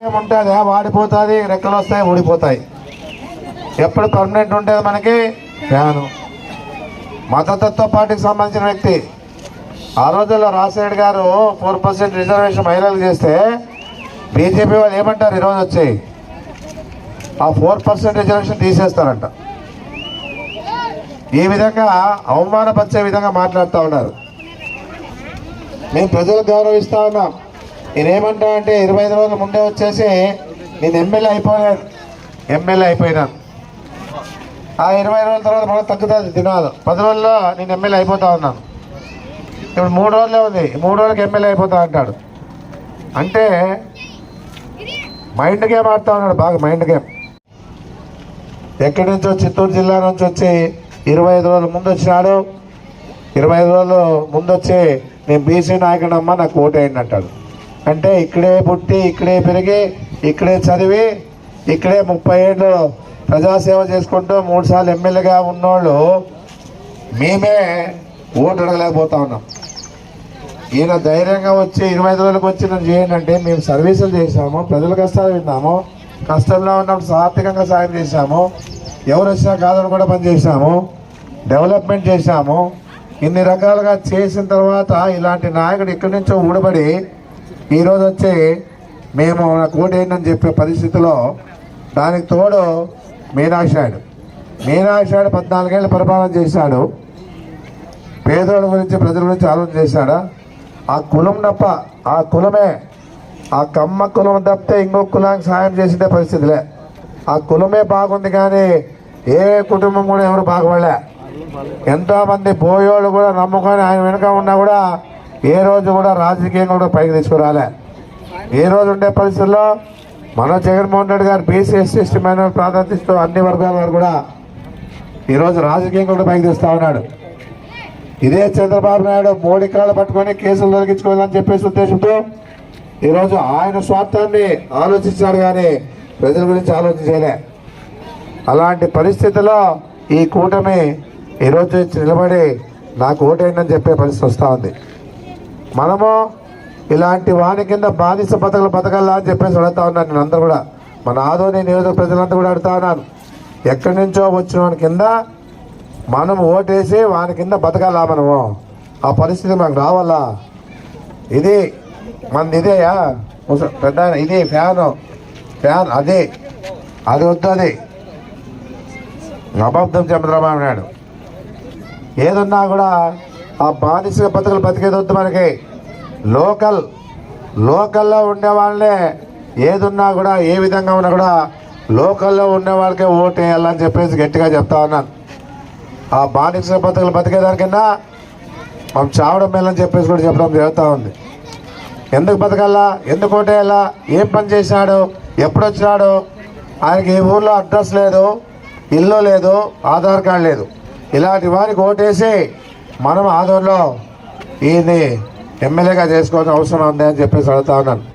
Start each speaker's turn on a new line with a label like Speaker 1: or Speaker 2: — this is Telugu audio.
Speaker 1: ఉంటుంది వాడిపోతుంది రెక్కలు వస్తాయి ఊడిపోతాయి. ఎప్పుడు పర్మనెంట్ ఉంటుంది మనకి? ఫ్యాను మతతత్వ పార్టీకి సంబంధించిన వ్యక్తి. ఆ రోజుల్లో రాజశేఖర్ గారు ఫోర్ పర్సెంట్ రిజర్వేషన్ మహిళలు చేస్తే బీజేపీ వాళ్ళు ఏమంటారు ఈరోజు వచ్చి? ఆ ఫోర్ పర్సెంట్ రిజర్వేషన్ తీసేస్తారంట. ఈ విధంగా అవమానపరిచే విధంగా మాట్లాడుతూ ఉన్నారు. మేము ప్రజలు గౌరవిస్తా ఉన్నాం. నేనేమంటా అంటే ఇరవై ఐదు రోజుల ముందే వచ్చేసి నేను ఎమ్మెల్యే అయిపోయాను. ఎమ్మెల్యే అయిపోయినాను. ఆ ఇరవై రోజుల తర్వాత మళ్ళీ తగ్గుతుంది దినాలు. పది రోజుల్లో నేను ఎమ్మెల్యే అయిపోతా ఉన్నాను. ఇప్పుడు మూడు రోజులే ఉంది. ఈ మూడు రోజులకి ఎమ్మెల్యే అయిపోతా అంటాడు. అంటే మైండ్ గేమ్ ఆడుతూ ఉన్నాడు బాగా మైండ్ గేమ్. ఎక్కడి నుంచో చిత్తూరు జిల్లా నుంచి వచ్చి ఇరవై ఐదు రోజుల ముందు వచ్చినాడు. ఇరవై ఐదు రోజులు ముందు వచ్చి నేను బీసీ నాయకుడమ్మా నాకు ఓటేయండి అంటాడు. అంటే ఇక్కడే పుట్టి ఇక్కడే పెరిగి ఇక్కడే చదివి ఇక్కడే ముప్పై ఏళ్ళు ప్రజాసేవ చేసుకుంటూ మూడు సార్లు ఎమ్మెల్యేగా ఉన్నోళ్ళు మేమే ఓటు అడగలేకపోతా ఉన్నాం. ఈయన ధైర్యంగా వచ్చి ఇరవై ఐదు రోజులకు వచ్చి నన్ను చేయండి అంటే మేము సర్వీసులు చేశాము ప్రజల కష్టాలు విన్నాము కష్టంలో ఉన్నప్పుడు ఆర్థికంగా సాయం చేశాము ఎవరు వచ్చినా కాదని కూడా పనిచేసాము డెవలప్మెంట్ చేశాము ఇన్ని రకాలుగా చేసిన తర్వాత ఇలాంటి నాయకుడు ఇక్కడి నుంచో ఊడబడి ఈరోజు వచ్చి మేము నాకు ఓటేయండి చెప్పే పరిస్థితిలో దానికి తోడు మీనాక్షాయుడు మీనాక్షాయుడు పద్నాలుగేళ్ళు పరిపాలన చేశాడు. పేదోళ్ళ గురించి ప్రజల గురించి ఆలోచన చేశాడా? ఆ కులం తప్ప ఆ కులమే ఆ కమ్మ కులం తప్పితే ఇంకో కులానికి సాయం చేసిందే పరిస్థితిలే ఆ కులమే బాగుంది కానీ ఏ కుటుంబం కూడా ఎవరు బాగుపడలే ఎంతోమంది పోయేవాళ్ళు పోయోళ్ళు కూడా నమ్ముకొని ఆయన వెనుక ఉన్నా కూడా ఏ రోజు కూడా రాజకీయం కూడా పైకి తీసుకురాలే. ఏ రోజు ఉండే పరిస్థితుల్లో మన Jaganmohan Reddy garu BC SC ST minor ప్రాధాన్యతతో అన్ని వర్గాల వారు కూడా ఈరోజు రాజకీయం కూడా పైకి తీస్తూ ఉన్నాడు. ఇదే చంద్రబాబు నాయుడు మోడీ కాళ్ళు పట్టుకొని కేసులు తొలగించుకోవాలని చెప్పేసి ఉద్దేశంతో ఈరోజు ఆయన స్వార్థాన్ని ఆలోచించాడు కానీ ప్రజల గురించి ఆలోచించలే. అలాంటి పరిస్థితిలో ఈ కూటమి ఈరోజు నిలబడి నాకు ఓటేయండి చెప్పే పరిస్థితి వస్తూ ఉంది. మనము ఇలాంటి వాని కింద బాధిస బతకలు బతకల్లా అని చెప్పేసి అడుగుతా ఉన్నాను నేను అందరూ కూడా. మన ఆదోని నియోజక ప్రజలంతా కూడా అడుగుతా ఉన్నాను. ఎక్కడి నుంచో వచ్చిన వాని కింద మనం ఓటేసి వాని కింద బతకాలా మనము? ఆ పరిస్థితి మనకు రావాలా? ఇది మనది ఇదేయా పెద్ద ఇది ఫ్యాను. ఫ్యాన్ అది. అది వద్దు అది. అబద్ధం చంద్రబాబు నాయుడు ఏదున్నా కూడా ఆ బానిస బతుకులు బతికేది వద్దు మనకి. లోకల్ లోకల్లో ఉండే వాళ్ళే ఏదున్నా కూడా ఏ విధంగా ఉన్నా కూడా లోకల్లో ఉండే వాళ్ళకే ఓటు వేయాలని చెప్పేసి గట్టిగా చెప్తా ఉన్నాను ఆ బానిస బతుకులు బతికేదానికన్నా మనం చావడం మేలని చెప్పేసి కూడా చెప్పడం జరుగుతూ ఉంది. ఎందుకు బతకాలా? ఎందుకు ఓటేయాలా ఏం పని చేసినాడు? ఎప్పుడు వచ్చినాడు ఆయనకి ఈ ఊర్లో అడ్రస్ లేదు ఇల్లు లేదు ఆధార్ కార్డు లేదు. ఇలాంటి వారికి ఓటేసి మనం ఆదోన్లో ఈయన్ని ఎమ్మెల్యేగా చేసుకోవాల్సిన అవసరం ఉంది అని చెప్పేసి అడుగుతా ఉన్నాను.